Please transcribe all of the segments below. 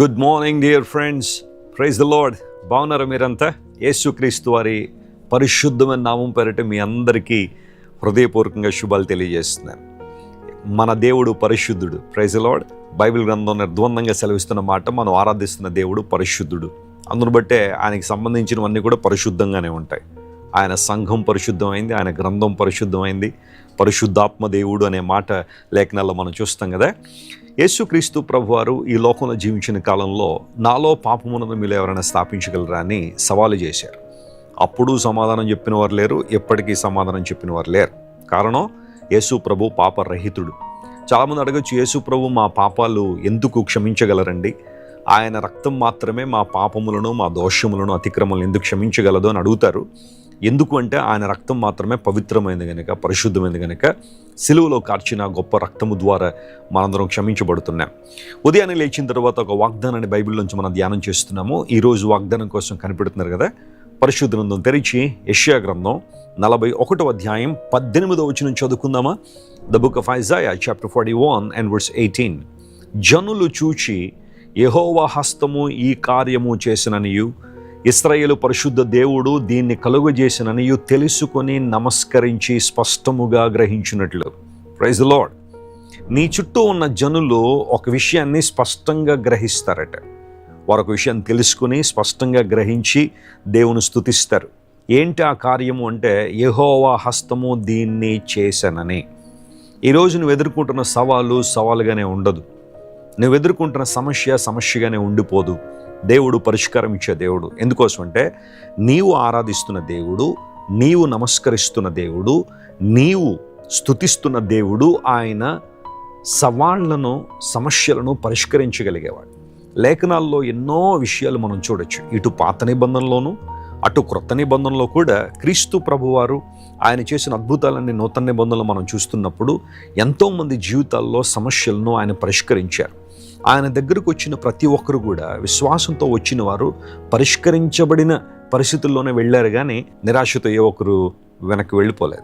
Good morning dear friends praise the Lord బాగున్నారు మీరంతా? యేసుక్రీస్తు వారి పరిశుద్ధమైన నామం పేరిట మీ అందరికీ హృదయపూర్వకంగా శుభాలు తెలియజేస్తున్నాను. మన దేవుడు పరిశుద్ధుడు. ప్రైజ్ లార్డ్ బైబిల్ గ్రంథం నిర్ద్వందంగా సెలవిస్తున్న మాట మనం ఆరాధిస్తున్న దేవుడు పరిశుద్ధుడు. అందును బట్టే ఆయనకి సంబంధించినవన్నీ కూడా పరిశుద్ధంగానే ఉంటాయి. ఆయన సంఘం పరిశుద్ధమైంది ఆయన గ్రంథం పరిశుద్ధమైంది. పరిశుద్ధాత్మ దేవుడు అనే మాట లేఖనాల్లో మనం చూస్తాం కదా. యేసుక్రీస్తు ప్రభువారు ఈ లోకంలో జీవించిన కాలంలో నాలో పాపమునను మీరు ఎవరైనా స్థాపించగలరా అని సవాలు చేశారు. అప్పుడు సమాధానం చెప్పిన వారు లేరు ఎప్పటికీ సమాధానం చెప్పిన వారు లేరు. కారణం యేసు ప్రభు పాపరహితుడు. చాలామంది అడగచ్చు యేసు ప్రభు మా పాపాలు ఎందుకు క్షమించగలరండి? ఆయన రక్తం మాత్రమే మా పాపములను మా దోషములను అతిక్రమలను ఎందుకు క్షమించగలదు అని అడుగుతారు. ఎందుకు అంటే ఆయన రక్తం మాత్రమే పవిత్రమైనది కనుక పరిశుద్ధమైనది కనుక సిలువలో కార్చిన గొప్ప రక్తము ద్వారా మనందరం క్షమించబడుతున్నాం. ఉదయాన్నే లేచిన తర్వాత ఒక వాగ్దానాన్ని బైబిల్ నుంచి మనం ధ్యానం చేస్తున్నాము. ఈరోజు వాగ్దానం కోసం కనిపెడుతున్నారు కదా పరిశుద్ధ గ్రంథం తెరిచి యష్యా గ్రంథం నలభై ఒకటో అధ్యాయం పద్దెనిమిదో వచ్చిన చదువుకుందామా? The book of Isaiah chapter forty one and words eighteen జనులు చూచి యహోవా హస్తము ఈ కార్యము చేసిననియు ఇస్రాయేలు పరిశుద్ధ దేవుడు దీన్ని కలుగజేసిననియు తెలుసుకొని నమస్కరించి స్పష్టముగా గ్రహించినట్లు. ప్రైజ్ లాడ్ నీ చుట్టూ ఉన్న జనులు ఒక విషయాన్ని స్పష్టంగా గ్రహిస్తారట. వారు ఒక విషయాన్ని తెలుసుకుని స్పష్టంగా గ్రహించి దేవుని స్థుతిస్తారు ఏంటి ఆ కార్యము అంటే యహోవా హస్తము దీన్ని చేశానని ఈరోజు నువ్వు ఎదుర్కొంటున్న సవాలు సవాలుగానే ఉండదు. నువ్వు ఎదుర్కొంటున్న సమస్య సమస్యగానే ఉండిపోదు. దేవుడు పరిష్కారం ఇచ్చే దేవుడు. ఎందుకోసం అంటే నీవు ఆరాధిస్తున్న దేవుడు నీవు నమస్కరిస్తున్న దేవుడు నీవు స్తుతిస్తున్న దేవుడు ఆయన సవాళ్ళను సమస్యలను పరిష్కరించగలిగేవాడు. లేఖనాల్లో ఎన్నో విషయాలు మనం చూడొచ్చు. ఇటు పాత నిబంధనలోను అటు క్రొత్త నిబంధనలో కూడా క్రీస్తు ప్రభువారు ఆయన చేసిన అద్భుతాలన్నీ నూతన నిబంధనలు మనం చూస్తున్నప్పుడు ఎంతోమంది జీవితాల్లో సమస్యలను ఆయన పరిష్కరించారు. ఆయన దగ్గరకు వచ్చిన ప్రతి ఒక్కరు కూడా విశ్వాసంతో వచ్చిన వారు పరిష్కరించబడిన పరిస్థితుల్లోనే వెళ్ళారు కానీ నిరాశతో ఏ ఒక్కరు వెనక్కి వెళ్ళిపోలేదు.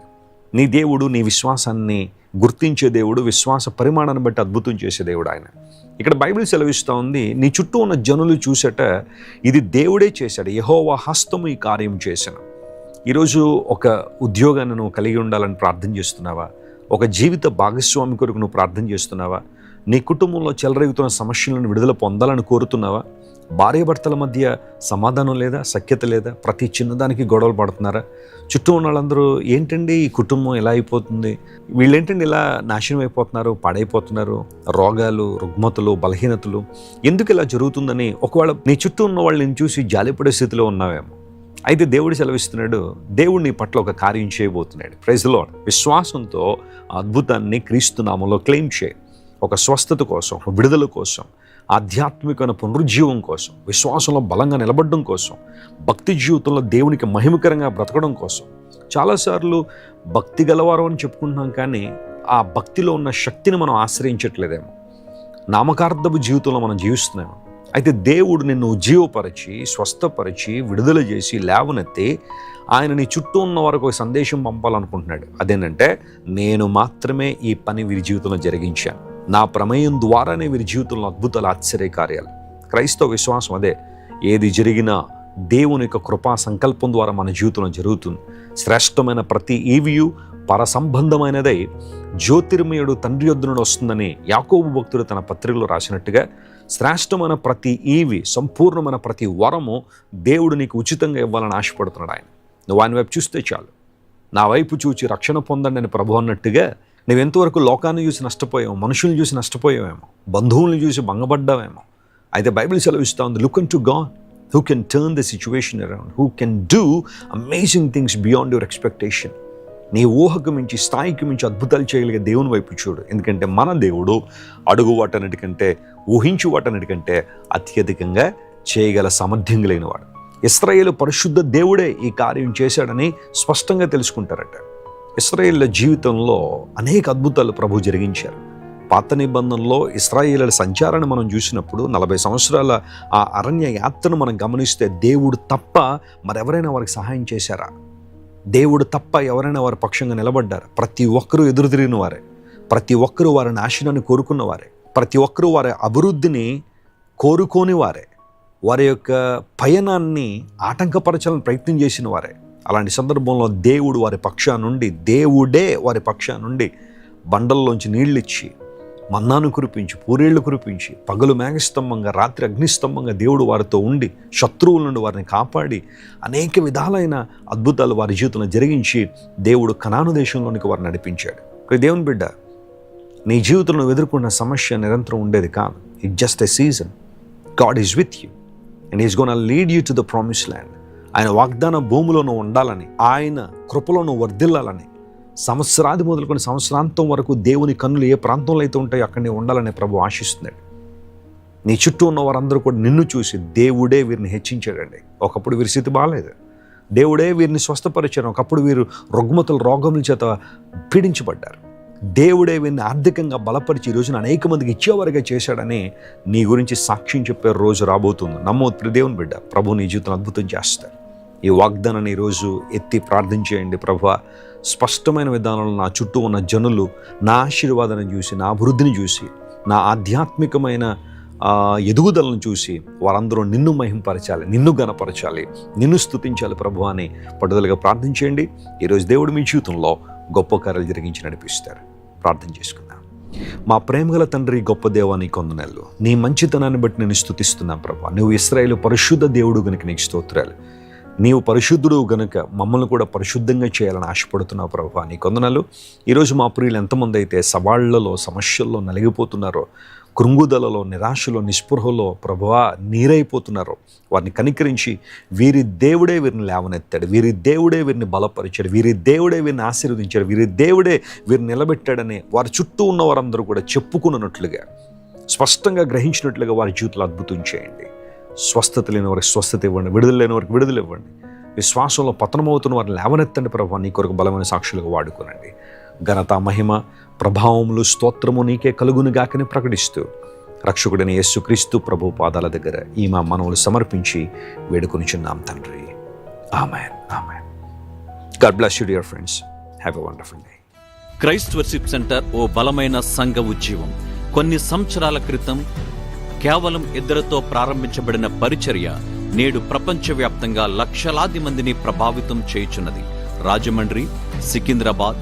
నీ దేవుడు నీ విశ్వాసాన్ని గుర్తించే దేవుడు విశ్వాస పరిమాణాన్ని బట్టి అద్భుతం చేసే దేవుడు ఆయన. ఇక్కడ బైబిల్ సెలవిస్తూ ఉంది నీ చుట్టూ ఉన్న జనులు చూసేట ఇది దేవుడే చేశాడు యహోవా హస్తము ఈ కార్యం చేశాను. ఈరోజు ఒక ఉద్యోగాన్ని నువ్వు కలిగి ఉండాలని ప్రార్థన చేస్తున్నావా? ఒక జీవిత భాగస్వామి కొరకు నువ్వు ప్రార్థన చేస్తున్నావా? నీ కుటుంబంలో చెలరేగుతున్న సమస్యలను విడుదల పొందాలని కోరుతున్నావా? భార్యాభర్తల మధ్య సమాధానం లేదా సఖ్యత లేదా? ప్రతి చిన్నదానికి గొడవలు పడుతున్నారా? చుట్టూ ఉన్న వాళ్ళందరూ ఏంటండి ఈ కుటుంబం ఎలా అయిపోతుంది? వీళ్ళేంటండి ఇలా నాశనం అయిపోతున్నారు పాడైపోతున్నారు? రోగాలు రుగ్మతలు బలహీనతలు ఎందుకు ఇలా జరుగుతుందని ఒకవేళ నీ చుట్టూ ఉన్న వాళ్ళని చూసి జాలిపడే స్థితిలో ఉన్నావేమో. అయితే దేవుడు సెలవిస్తున్నాడు దేవుడు నీ పట్ల ఒక కార్యం చేయబోతున్నాడు. ప్రైజ్లో విశ్వాసంతో అద్భుతాన్ని క్రీస్తునామంలో క్లెయిమ్ చేయి. ఒక స్వస్థత కోసం విడుదల కోసం ఆధ్యాత్మికమైన పునరుజ్జీవం కోసం విశ్వాసంలో బలంగా నిలబడడం కోసం భక్తి జీవితంలో దేవునికి మహిమకరంగా బ్రతకడం కోసం. చాలాసార్లు భక్తి గలవారు అని చెప్పుకుంటున్నాం కానీ ఆ భక్తిలో ఉన్న శక్తిని మనం ఆశ్రయించట్లేదేమో. నామకార్థపు జీవితంలో మనం జీవిస్తున్నాము. అయితే దేవుడు నిన్ను ఉజ్జీవపరిచి స్వస్థపరిచి విడుదల చేసి లేవనెత్తి ఆయన నీ చుట్టూ ఉన్న వరకు ఒక సందేశం పంపాలనుకుంటున్నాడు. అదేంటంటే నేను మాత్రమే ఈ పని వీరి జీవితంలో జరిగించాను. నా ప్రమేయం ద్వారానే వీరి జీవితంలో అద్భుతాలు ఆశ్చర్య కార్యాలు క్రైస్తవ విశ్వాసం అదే. ఏది జరిగినా దేవుని యొక్క కృపా సంకల్పం ద్వారా మన జీవితంలో జరుగుతుంది. శ్రేష్టమైన ప్రతి ఈవియు పరసంబంధమైనదై. జ్యోతిర్మయుడు తండ్రి యొద్దునుడు నుండి వస్తుందని యాకోబు భక్తుడు తన పత్రికలో రాసినట్టుగా శ్రేష్టమైన ప్రతి ఈవి సంపూర్ణమైన ప్రతి వరము దేవుడు నీకు ఉచితంగా ఇవ్వాలని ఆశపడుతున్నాడు ఆయన. నువ్వు ఆయన వైపు చూస్తే చాలు. నా వైపు చూచి రక్షణ పొందండి అని ప్రభు అన్నట్టుగా నువ్వు ఎంతవరకు లోకాన్ని చూసి నష్టపోయావు మనుషుల్ని చూసి నష్టపోయావేమో బంధువుల్ని చూసి భంగపడ్డావేమో అయితే బైబిల్ సెలవిస్తూ ఉంది look to God who can turn the situation around who can do amazing things beyond your expectation నీ ఊహకు మించి స్థాయికి మించి అద్భుతాలు చేయగలిగే దేవుని వైపు చూడు. ఎందుకంటే మన దేవుడు అడుగు వాటన్నిటికంటే ఊహించు వాటన్నిటికంటే అత్యధికంగా చేయగల సామర్థ్యం కలిగిన ఇస్రాయేల్ పరిశుద్ధ దేవుడే ఈ కార్యం చేశాడని స్పష్టంగా తెలుసుకుంటారట. ఇస్రాయేళ్ళ జీవితంలో అనేక అద్భుతాలు ప్రభు జరిగించారు. పాత నిబంధనలో ఇస్రాయేళ్ళ సంచారాన్ని మనం చూసినప్పుడు నలభై సంవత్సరాల ఆ అరణ్య యాత్రను మనం గమనిస్తే దేవుడు తప్ప మరెవరైనా వారికి సహాయం చేశారా? దేవుడు తప్ప ఎవరైనా వారి పక్షంగా నిలబడ్డారు? ప్రతి ఒక్కరూ ఎదురు తిరిగిన వారే. ప్రతి ఒక్కరూ వారి నాశనాన్ని కోరుకున్నవారే ప్రతి ఒక్కరూ వారి అభివృద్ధిని కోరుకోని వారే. వారి యొక్క పయనాన్ని ఆటంకపరచాలని ప్రయత్నం చేసిన వారే. అలాంటి సందర్భంలో దేవుడు వారి పక్షా నుండి దేవుడే వారి పక్షా నుండి బండల్లోంచి నీళ్ళిచ్చి మన్నాను కురిపించి పూరేళ్ళు కురిపించి పగలు మేఘస్తంభంగా రాత్రి అగ్నిస్తంభంగా దేవుడు వారితో ఉండి శత్రువుల నుండి వారిని కాపాడి అనేక విధాలైన అద్భుతాలు వారి జీవితంలో జరిగించి దేవుడు కనాను దేశంలోనికి వారిని నడిపించాడు. దేవుని బిడ్డ నీ జీవితంలో ఎదుర్కొన్న సమస్య నిరంతరం ఉండేది కాదు. It just a season God is with you and is gonna lead you to the promise land ఆయన వాగ్దాన భూమిలోనూ ఉండాలని ఆయన కృపలోనూ వర్ధిల్లాలని సంవత్సరాది మొదలుకొని సంవత్సరాంతం వరకు దేవుని కన్నులు ఏ ప్రాంతంలో అయితే ఉంటాయో అక్కడనే ఉండాలని ప్రభు ఆశిస్తున్నాడు. నీ చుట్టూ ఉన్న వారందరూ కూడా నిన్ను చూసి దేవుడే వీరిని హెచ్చించాడండి. ఒకప్పుడు వీరి స్థితి బాగాలేదు దేవుడే వీరిని స్వస్థపరిచారు. ఒకప్పుడు వీరు రుగ్మతుల రోగముల చేత పీడించబడ్డారు. దేవుడే వీరిని ఆర్థికంగా బలపరిచి ఈ రోజున అనేక మందికి ఇచ్చేవారుగా చేశాడని నీ గురించి సాక్ష్యం చెప్పే రోజు రాబోతుంది. నమ్మో దేవుని బిడ్డ ప్రభు నీ జీవితం అద్భుతం చేస్తాడు. ఈ వాగ్దానాన్ని ఈరోజు ఎత్తి ప్రార్థించేయండి ప్రభు. స్పష్టమైన విధానంలో నా చుట్టూ ఉన్న జనులు నా ఆశీర్వాదాన్ని చూసి నా అభివృద్ధిని చూసి నా ఆధ్యాత్మికమైన ఎదుగుదలను చూసి వారందరూ నిన్ను మహింపరచాలి నిన్ను గనపరచాలి నిన్ను స్థుతించాలి ప్రభు అని పట్టుదలగా ప్రార్థించేయండి ఈరోజు దేవుడు మీ జీవితంలో గొప్ప కార్యాలు జరిగించి నడిపిస్తారు. ప్రార్థన చేసుకుందాం. మా ప్రేమగల తండ్రి గొప్ప దేవాన్ని కొందనెల్లు నీ మంచితనాన్ని బట్టి నేను స్థుతిస్తున్నాను ప్రభా. నువ్వు ఇస్రాయేల్ పరిశుద్ధ దేవుడు కనుక నీకు స్తోత్రాలు. నీవు పరిశుద్ధుడు గనుక మమ్మల్ని కూడా పరిశుద్ధంగా చేయాలని ఆశపడుతున్నావు ప్రభా. నీ కొందనాలు ఈరోజు మా ప్రియులు ఎంతమంది అయితే సవాళ్ళలో సమస్యల్లో నలిగిపోతున్నారో కృంగుదలలో నిరాశలో నిస్పృహలో ప్రభువా నీరైపోతున్నారో. వారిని కనికరించి వీరి దేవుడే వీరిని లేవనెత్తాడు. వీరి దేవుడే వీరిని బలపరిచాడు. వీరి దేవుడే వీరిని ఆశీర్వదించాడు. వీరి దేవుడే వీరిని నిలబెట్టాడని వారి చుట్టూ ఉన్న వారందరూ కూడా చెప్పుకున్నట్లుగా స్పష్టంగా గ్రహించినట్లుగా వారి జీవితంలో అద్భుతం చేయండి. స్వస్థత లేని వారికి స్వస్థత ఇవ్వండి విడుదల లేని వారికి విడుదల ఇవ్వండి. విశ్వాసంలో పతనమవుతున్న వారిని లేవనెత్తండి ప్రభావ నీ కొరకు బలమైన సాక్షులుగా వాడుకోనండి. ఘనత మహిమ ప్రభావములు స్తోత్రము నీకే కలుగును గాకని ప్రకటిస్తూ రక్షకుడైన యేసుక్రీస్తు ప్రభు పాదాల దగ్గర ఈ మా మనవులు సమర్పించి వేడుకొనిచున్నాం తండ్రి. Amen amen. God bless you dear friends have a wonderful day Christ worship centre ఓ బలమైన సంఘ ఉద్యమం కొన్ని సంవత్సరాల క్రితం కేవలం ఇద్దరితో ప్రారంభించబడిన పరిచర్య నేడు ప్రపంచవ్యాప్తంగా లక్షలాది మందిని ప్రభావితం చేయుచున్నది. Rajahmundry Secunderabad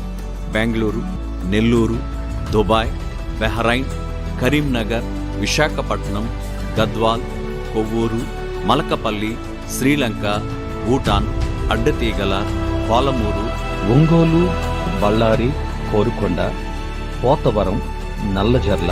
Bengaluru Nellore Dubai Bahrain Karimnagar Visakhapatnam Gadwal Kovvur Malakapalli Sri Lanka Bhutan Addateegala Palamuru Ongole Ballari Korukonda Pothavaram Nallajerla